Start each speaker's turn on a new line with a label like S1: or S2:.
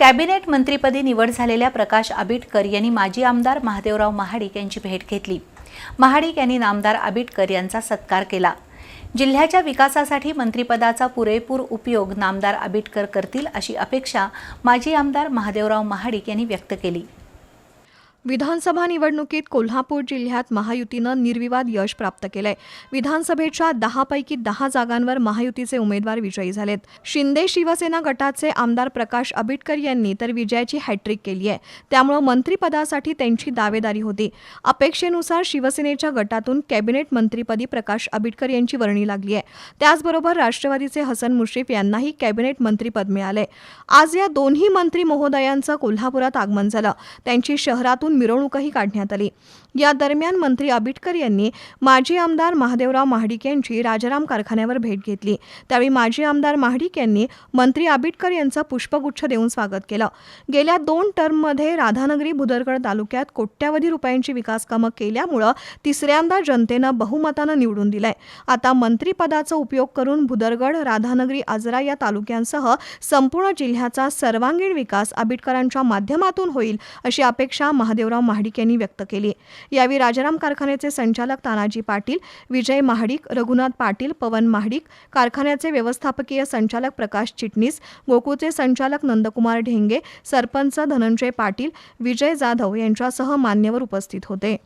S1: Cabinet मंत्रीपदी निवड झालेल्या प्रकाश आबिटकर यांनी माजी आमदार महादेवराव महाडिक यांची भेट घेतली. महाडिक यांनी नामदार आबिटकर यांचा सत्कार केला. जिल्ह्याच्या विकासासाठी मंत्रिपदाचा पुरेपूर उपयोग नामदार आबिटकर करतील अशी अपेक्षा माजी आमदार महादेवराव महाडिक यांनी व्यक्त केली.
S2: विधानसभा निवडणुकीत कोल्हापूर जिल्ह्यात महायुतीनं निर्विवाद यश प्राप्त केलंय. विधानसभेच्या दहापैकी दहा जागांवर महायुतीचे उमेदवार विजयी झालेत. शिंदे शिवसेना गटाचे आमदार प्रकाश आबिटकर यांनी तर विजयाची हॅट्रिक केली आहे. त्यामुळं मंत्रिपदासाठी त्यांची दावेदारी होती. अपेक्षेनुसार शिवसेनेच्या गटातून कॅबिनेट मंत्रीपदी प्रकाश आबिटकर यांची वर्णी लागली आहे. त्याचबरोबर राष्ट्रवादीचे हसन मुश्रीफ यांनाही कॅबिनेट मंत्रीपद मिळाले आज या दोन्ही मंत्री महोदयांचं कोल्हापुरात आगमन झालं. त्यांची शहरातून मिरवणूकही काढण्यात आली. या दरम्यान मंत्री आबिटकर यांनी माजी आमदार महादेवराव महाडिक यांची राजाराम कारखान्यावर भेट घेतली. त्यावेळी माजी आमदार महाडिक यांनी मंत्री आबिटकर यांचं पुष्पगुच्छ देऊन स्वागत केलं. गेल्या दोन टर्ममध्ये राधानगरी भुदरगड तालुक्यात कोट्यावधी रुपयांची विकास कामं केल्यामुळं तिसऱ्यांदा जनतेनं बहुमतानं निवडून दिलंय. आता मंत्रीपदाचा उपयोग करून भुदरगड राधानगरी आजरा या तालुक्यांसह संपूर्ण जिल्ह्याचा सर्वांगीण विकास आबिटकरांच्या माध्यमातून होईल अशी अपेक्षा महादेवराव महाडिक यांनी व्यक्त केली. यावेळी राजाराम कारखान्याचे संचालक तानाजी पाटील विजय महाडिक रघुनाथ पाटील पवन महाडिक कारखान्याचे व्यवस्थापकीय संचालक प्रकाश चिटणीस गोकुळचे संचालक नंदकुमार ढेंगे सरपंच धनंजय पाटील विजय जाधव यांच्यासह मान्यवर उपस्थित होते.